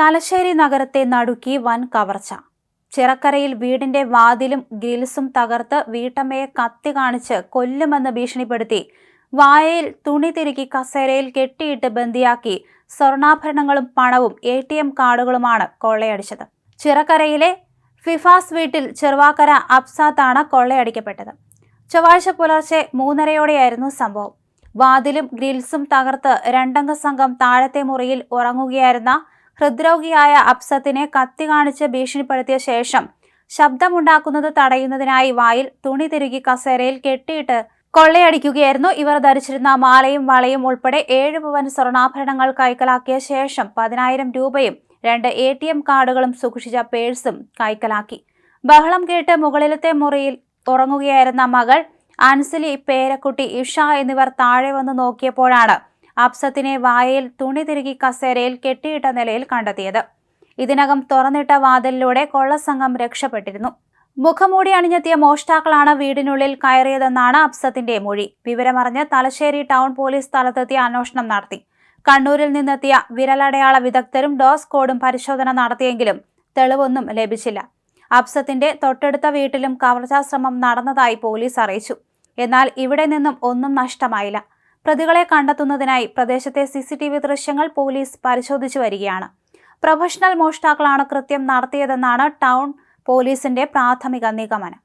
തലശ്ശേരി നഗരത്തെ നടുക്കി വൻ കവർച്ച. ചിറക്കരയിൽ വീടിന്റെ വാതിലും ഗ്രിൽസും തകർത്ത് വീട്ടമ്മയെ കത്തി കാണിച്ച് കൊല്ലുമെന്ന് ഭീഷണിപ്പെടുത്തി. വായയിൽ തുണി തിരുകി കസേരയിൽ കെട്ടിയിട്ട് ബന്ദിയാക്കി സ്വർണാഭരണങ്ങളും പണവും എ ടി എം കാർഡുകളുമാണ് കൊള്ളയടിച്ചത്. ചിറക്കരയിലെ ഫിഫാസ് വീട്ടിൽ ചെറുവാക്കര അബ്സാത്താണ് കൊള്ളയടിക്കപ്പെട്ടത്. ചൊവ്വാഴ്ച പുലർച്ചെ മൂന്നരയോടെയായിരുന്നു സംഭവം. വാതിലും ഗ്രിൽസും തകർത്ത് രണ്ടംഗ സംഘം താഴത്തെ മുറിയിൽ ഉറങ്ങുകയായിരുന്ന ഹൃദ്രോഗിയായ അപ്സത്തിനെ കത്തി കാണിച്ച് ഭീഷണിപ്പെടുത്തിയ ശേഷം ശബ്ദമുണ്ടാക്കുന്നത് തടയുന്നതിനായി വായിൽ തുണി തിരുകി കസേരയിൽ കെട്ടിയിട്ട് കൊള്ളയടിക്കുകയായിരുന്നു. ഇവർ ധരിച്ചിരുന്ന മാലയും വളയും ഉൾപ്പെടെ ഏഴ് പവൻ സ്വർണാഭരണങ്ങൾ കൈക്കലാക്കിയ ശേഷം പതിനായിരം രൂപയും രണ്ട് എ ടി എം കാർഡുകളും സൂക്ഷിച്ച പേഴ്സും കൈക്കലാക്കി. ബഹളം കേട്ട് മുകളിലത്തെ മുറിയിൽ ഉറങ്ങുകയായിരുന്ന മകൾ അൻസലി പേരക്കുട്ടി ഇഷ എന്നിവർ താഴെ വന്ന് നോക്കിയപ്പോഴാണ് അപ്സത്തിനെ വായയിൽ തുണി തിരുകി കസേരയിൽ കെട്ടിയിട്ട നിലയിൽ കണ്ടെത്തിയത്. ഇതിനകം തുറന്നിട്ട വാതിലിലൂടെ കൊള്ളസംഘം രക്ഷപ്പെട്ടിരുന്നു. മുഖമൂടി അണിഞ്ഞെത്തിയ മോഷ്ടാക്കളാണ് വീടിനുള്ളിൽ കയറിയതെന്നാണ് അപ്സത്തിന്റെ മൊഴി. വിവരമറിഞ്ഞ് തലശ്ശേരി ടൗൺ പോലീസ് സ്ഥലത്തെത്തി അന്വേഷണം നടത്തി. കണ്ണൂരിൽ നിന്നെത്തിയ വിരലടയാള വിദഗ്ധരും ഡോസ് കോഡും പരിശോധന നടത്തിയെങ്കിലും തെളിവൊന്നും ലഭിച്ചില്ല. അപ്സത്തിന്റെ തൊട്ടടുത്ത വീട്ടിലും കവർച്ചാ ശ്രമം നടന്നതായി പോലീസ് അറിയിച്ചു. എന്നാൽ ഇവിടെ നിന്നും ഒന്നും നഷ്ടമായില്ല. പ്രതികളെ കണ്ടെത്തുന്നതിനായി പ്രദേശത്തെ സി സി ടി വി ദൃശ്യങ്ങൾ പോലീസ് പരിശോധിച്ചു വരികയാണ്. പ്രൊഫഷണൽ മോഷ്ടാക്കളാണ് കൃത്യം നടത്തിയതെന്നാണ് ടൗൺ പോലീസിന്റെ പ്രാഥമിക നിഗമനം.